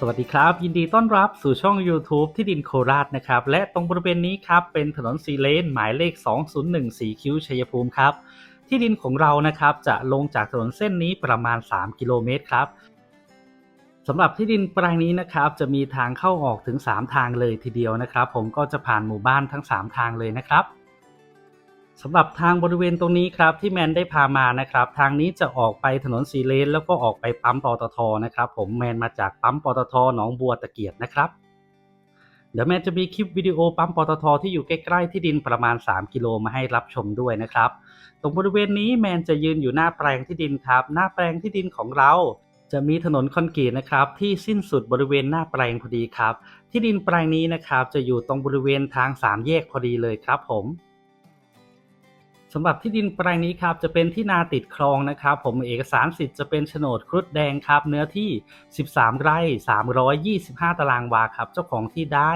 สวัสดีครับ ยินดีต้อนรับสู่ช่อง YouTube ที่ดินโคราชนะครับ และตรงบริเวณนี้ครับ เป็นถนนสีเลน หมายเลข 201สีคิ้วชัยภูมิครับ ที่ดินของเรานะครับ จะลงจากถนนเส้นนี้ประมาณ 3 กิโลเมตรครับสำหรับที่ดินแปลงนี้นะครับ จะมีทางเข้าออกถึง 3 ทางเลยทีเดียวนะครับ ผมก็จะผ่านหมู่บ้านทั้ง 3 ทางเลยนะครับ สำหรับทางบริเวณตรงนี้ครับที่แมนได้พามานะครับ ทางนี้จะออกไปถนนสีเลน แล้วก็ออกไปปั๊มปตทนะครับ ผมแมนมาจากปั๊มปตทหนองบัวตะเกียบนะครับ เดี๋ยวแมนจะมีคลิปวิดีโอปั๊มปตทที่อยู่ใกล้ๆที่ดินประมาณ 3 กิโลมาให้รับชมด้วยนะครับ ตรงบริเวณนี้แมนจะยืนอยู่หน้าแปลงที่ดินครับ หน้าแปลงที่ดินของเราจะมีถนนคอนกรีตนะครับที่สิ้นสุดบริเวณหน้าแปลงพอดีครับ ที่ดินแปลงนี้นะครับจะอยู่ตรงบริเวณทางสามแยกพอดีเลยครับผม สำหรับที่ดินแปลงนี้ครับจะเป็นที่นาติดคลองนะครับ ผมเอกสารสิทธิ์จะเป็นโฉนดครุฑแดงครับ เนื้อที่ 13 ไร่ 325 ตารางวาครับ เจ้าของที่ได้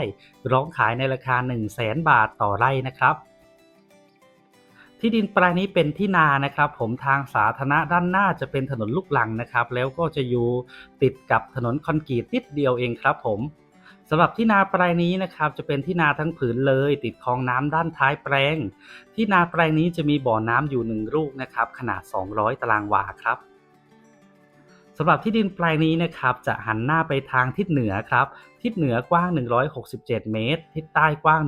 ร้องขายในราคา 1 0 0 0 0แบาทต่อไร่นะครับ ที่ดินแปลงนี้เป็นที่นานะครับ ผมทางสาธารณะด้านหน้าจะเป็นถนนลูกลังนะครับ แล้วก็จะอยู่ติดกับถนนคอนกรีตนิดเดียวเองครับผม สำหรับที่นาแปลงนี้นะครับจะเป็นที่นาทั้งผืนเลย ติดคลองน้ำด้านท้ายแปลง ที่นาแปลงนี้จะมีบ่อน้ำอยู่หนึ่งลูกนะครับขนาด 200 ตารางวาครับสำหรับที่ดินแปลงนี้นะครับจะหันหน้าไปทางทิศเหนือครับ ทิศเหนือกว้าง 167 เมตร ทิศใต้กว้าง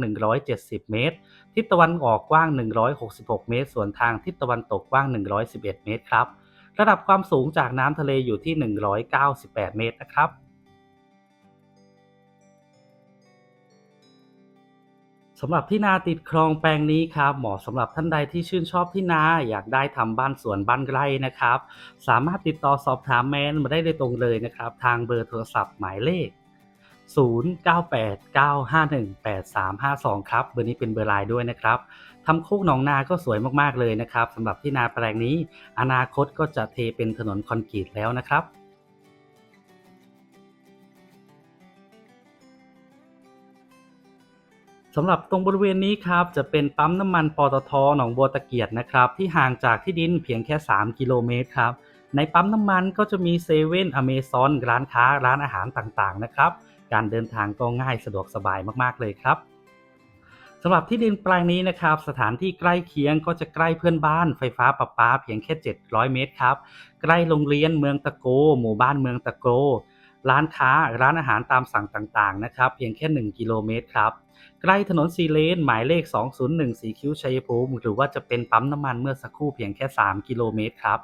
170 เมตร ทิศตะวันออกกว้าง 166 เมตร ส่วนทางทิศตะวันตกกว้าง 111 เมตรครับ ระดับความสูงจากน้ำทะเลอยู่ที่ 198 เมตรนะครับำหรับที่นาติดคลองแปลงนี้ครับเหมาะสำหรับท่านใดที่ชื่นชอบที่นาอยากได้ทำบ้านสวนบ้านไร่นะครับ สามารถติดต่อสอบถามแมนมาได้เลยตรงเลยนะครับ ทางเบอร์โทรศัพท์หมายเลข 0989518352 ครับ เบอร์นี้เป็นเบอร์ไลน์ด้วยนะครับทำโคกหนองนาก็สวยมากๆเลยนะครับสำหรับที่นาแปลงนี้ อนาคตก็จะเทเป็นถนนคอนกรีตแล้วนะครับ สำหรับตรงบริเวณนี้ครับจะเป็นปั๊มน้ำมันปตทหนองบัวตะเกียรนะครับที่ห่างจากที่ดินเพียงแค่ 3 กิโลเมตรครับในปั๊มน้ำมันก็จะมีเซเว่นอเมซอนร้านค้าร้านอาหารต่างๆนะครับการเดินทางก็ง่ายสะดวกสบายมากๆเลยครับสำหรับที่ดินแปลงนี้นะครับสถานที่ใกล้เคียงก็จะใกล้เพื่อนบ้านไฟฟ้าประปาเพียงแค่ 700 เมตรครับใกล้โรงเรียนเมืองตะโก หมู่บ้านเมืองตะโก ร้านค้าร้านอาหารตามสั่งต่างๆนะครับเพียงแค่ 1 กิโลเมตรครับ ใกล้ถนนสีเลน หมายเลข 201สีคิ้วชัยภูมิ หรือว่าจะเป็นปั๊มน้ำมันเมื่อสักครู่เพียงแค่ 3 กิโลเมตรครับ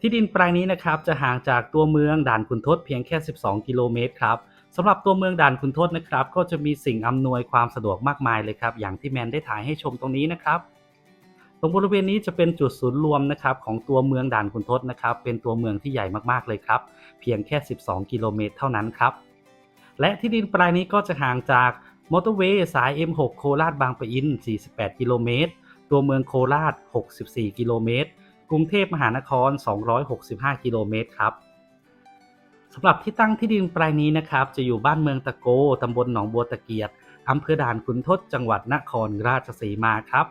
ที่ดินแปลงนี้นะครับจะห่างจากตัวเมืองด่านขุนทดเพียงแค่ 12 กิโลเมตรครับสำหรับตัวเมืองด่านขุนทดนะครับ ก็จะมีสิ่งอำนวยความสะดวกมากมายเลยครับ อย่างที่แมนได้ถ่ายให้ชมตรงนี้นะครับ ตรงบริเวณนี้จะเป็นจุดศูนย์รวมนะครับของตัวเมืองด่านขุนทดนะครับ เป็นตัวเมืองที่ใหญ่มากๆเลยครับ เพียงแค่ 12 กิโลเมตรเท่านั้นครับ และที่ดินแปลงนี้ก็จะห่างจากมอเตอร์เวย์สาย M6 โคราชบางปะอิน 48 กิโลเมตร ตัวเมืองโคราช 64 กิโลเมตร กรุงเทพมหานคร 265 กิโลเมตรครับสำหรับที่ตั้งที่ดินแปลงนี้นะครับ จะอยู่บ้านเมืองตะโก ตำบลหนองบัวตะเกียรอำเภอด่านขุนทด จังหวัดนครราชสีมาครับ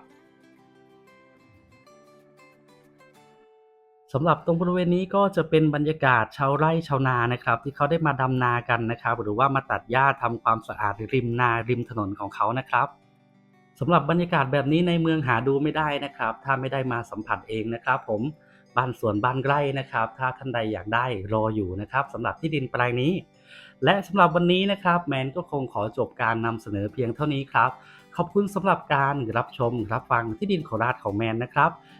สำหรับตรงบริเวณนี้ก็จะเป็นบรรยากาศชาวไร่ชาวนานะครับ ที่เขาได้มาดำนากันนะครับ หรือว่ามาตัดหญ้าทำความสะอาดริมนาริมถนนของเขานะครับสำหรับบรรยากาศแบบนี้ในเมืองหาดูไม่ได้นะครับ ถ้าไม่ได้มาสัมผัสเองนะครับ ผมบ้านสวนบ้านไร่นะครับ ถ้าท่านใดอยากได้รออยู่นะครับสำหรับที่ดินแปลงนี้ และสำหรับวันนี้นะครับ แมนก็คงขอจบการนำเสนอเพียงเท่านี้ครับขอบคุณสำหรับการรับชมรับฟังที่ดินโคราชของแมนนะครับ